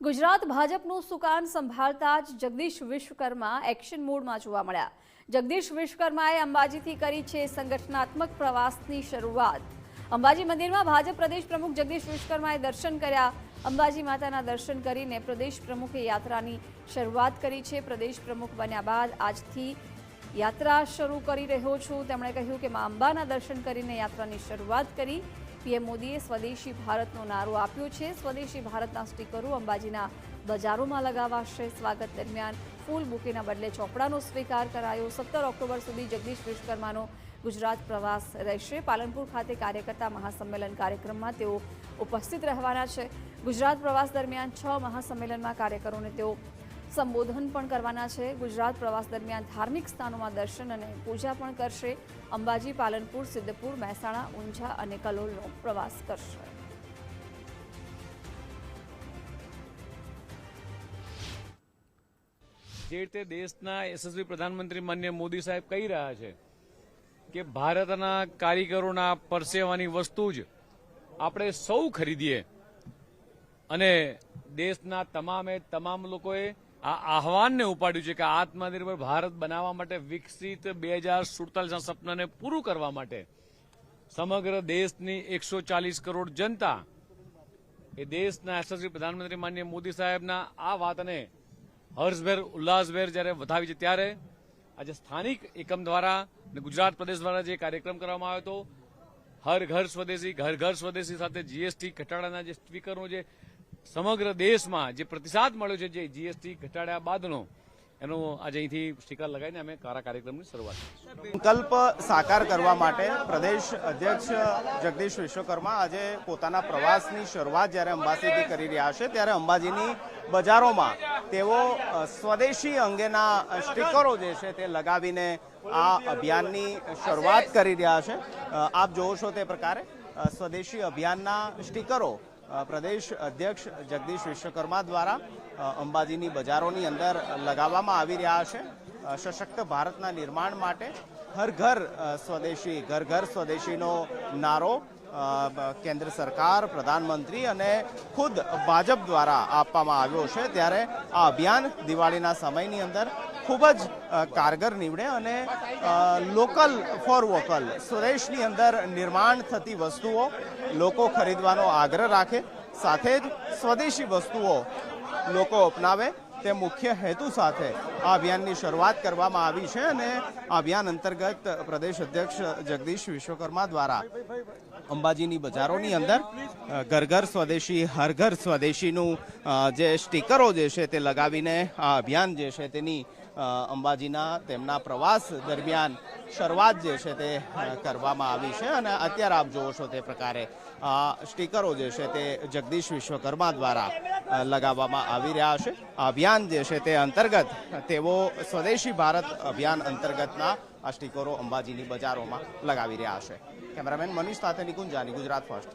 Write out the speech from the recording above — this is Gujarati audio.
ગુજરાત ભાજપનું સુકાન સંભાળતા જ જગદીશ વિશ્વકર્મા એક્શન મોડમાં જોવા મળ્યા. જગદીશ વિશ્વકર્માએ અંબાજીથી કરી છે સંગઠનાત્મક પ્રવાસની શરૂઆત. અંબાજી મંદિરમાં ભાજપ પ્રદેશ પ્રમુખ જગદીશ વિશ્વકર્માએ દર્શન કર્યા. અંબાજી માતાના દર્શન કરીને પ્રદેશ પ્રમુખે યાત્રાની શરૂઆત કરી છે. પ્રદેશ પ્રમુખ બન્યા બાદ આજથી યાત્રા શરૂ કરી રહ્યો છું. તેમણે કહ્યું કે મા અંબાના દર્શન કરીને યાત્રાની શરૂઆત કરી. પીએમ મોદીએ સ્વદેશી ભારતનો નારો આપ્યો છે. સ્વદેશી ભારતના સ્ટીકરો અંબાજીના બજારોમાં લગાવાશે. સ્વાગત દરમિયાન ફૂલ બુકેના બદલે ચોપડાનો સ્વીકાર કરાયો. સત્તર ઓક્ટોબર સુધી જગદીશ વિશ્વકર્માનો ગુજરાત પ્રવાસ રહેશે. પાલનપુર ખાતે કાર્યકર્તા મહાસંમેલન કાર્યક્રમમાં તેઓ ઉપસ્થિત રહેવાના છે. ગુજરાત પ્રવાસ દરમિયાન છ મહાસંમેલનમાં કાર્યકરોને તેઓ સંબોધન પણ કરવાના છે. ગુજરાત પ્રવાસ દરમિયાન ધાર્મિક સ્થાનોમાં દર્શન અને પૂજા પણ કરશે. અંબાજી, પાલનપુર, સિદ્ધપુર, મહેસાણા, ઊંઝા અને કલોલનો પ્રવાસ કરશે. જે રીતે દેશના યશસ્વી પ્રધાનમંત્રી માન્ય મોદી સાહેબ કહી રહ્યા છે કે ભારતના કારીગરોના પરસેવાની વસ્તુ જ આપણે સૌ ખરીદીએ અને દેશના તમામે તમામ લોકોએ આ આહવાનને ઉપાડ્યું છે કે આત્મનિર્ભર ભારત બનાવવા માટે વિકસિત બે હજાર સુડતાલીસના સપનાને પૂરું કરવા માટે સમગ્ર દેશની એકસો ચાલીસ કરોડ જનતા એ દેશના યશસ્વી પ્રધાનમંત્રી માન્ય મોદી સાહેબના આ વાતને હર્ષભેર, ઉલ્લાસભેર જ્યારે વધાવી છે, ત્યારે આજે સ્થાનિક એકમ દ્વારા ગુજરાત પ્રદેશ દ્વારા જે કાર્યક્રમ કરવામાં આવ્યો હતો, હર ઘર સ્વદેશી, ઘર ઘર સ્વદેશી સાથે જીએસટી ઘટાડાના જે સ્પીકરનો જે સમગ્ર દેશમાં જે પ્રતિસાદ મળ્યો છે જે જીએસટી ઘટાડ્યા બાદનો, એનો આજે અહીંથી સ્ટીકર લગાવીને અમે કારા કાર્યક્રમની શરૂઆત કરી સંકલ્પ સાકાર કરવા માટે પ્રદેશ અધ્યક્ષ જગદીશ વિશ્વકર્મા આજે પોતાના પ્રવાસની શરૂઆત જ્યારે અંબાજીથી કરી રહ્યા છે, ત્યારે અંબાજીની બજારોમાં તેઓ સ્વદેશી અંગેના સ્ટીકરો જે છે તે લગાવીને આ અભિયાનની શરૂઆત કરી રહ્યા છે. આપ જોવો છો તે પ્રકારે સ્વદેશી અભિયાનના સ્ટીકરો પ્રદેશ અધ્યક્ષ જગદીશ વિશ્વકર્મા દ્વારા અંબાજીની બજારોની અંદર લગાવવામાં આવી રહ્યા છે. સશક્ત ભારતના નિર્માણ માટે હર ઘર સ્વદેશી, ઘર ઘર સ્વદેશીનો નારો કેન્દ્ર સરકાર, પ્રધાનમંત્રી અને ખુદ ભાજપ દ્વારા આપવામાં આવ્યો છે. ત્યારે આ અભિયાન દિવાળીના સમયની અંદર ખૂબ જ કારગર નીવડે અને લોકલ ફોર વોકલ સ્વદેશની અંદર નિર્માણ થતી વસ્તુઓ લોકો ખરીદવાનો આગ્રહ રાખે, સાથે જ સ્વદેશી વસ્તુઓ લોકો અપનાવે, તે મુખ્ય હેતુ સાથે આ અભિયાનની શરૂઆત કરવામાં આવી છે અને આ અભિયાન અંતર્ગત પ્રદેશ અધ્યક્ષ જગદીશ વિશ્વકર્મા દ્વારા અંબાજીની બજારોની અંદર ઘર ઘર સ્વદેશી, હર ઘર સ્વદેશીનું જે સ્ટીકરો જે છે તે લગાવીને આ અભિયાન જે છે તેની અંબાજીના તેમના પ્રવાસ દરમિયાન શરૂઆત જે છે તે કરવામાં આવી છે અને અત્યારે આપ જોવો છો તે પ્રકારે સ્ટીકરો જે છે તે જગદીશ વિશ્વકર્મા દ્વારા લગાવવામાં આવી રહ્યા છે. આ અભિયાન જે છે તે અંતર્ગત તેઓ સ્વદેશી ભારત અભિયાન અંતર્ગતના આ સ્ટીકરો અંબાજીની બજારોમાં લગાવી રહ્યા છે. કેમેરામેન મનીષ સાથે નિકુંજાની ગુજરાત ફર્સ્ટ.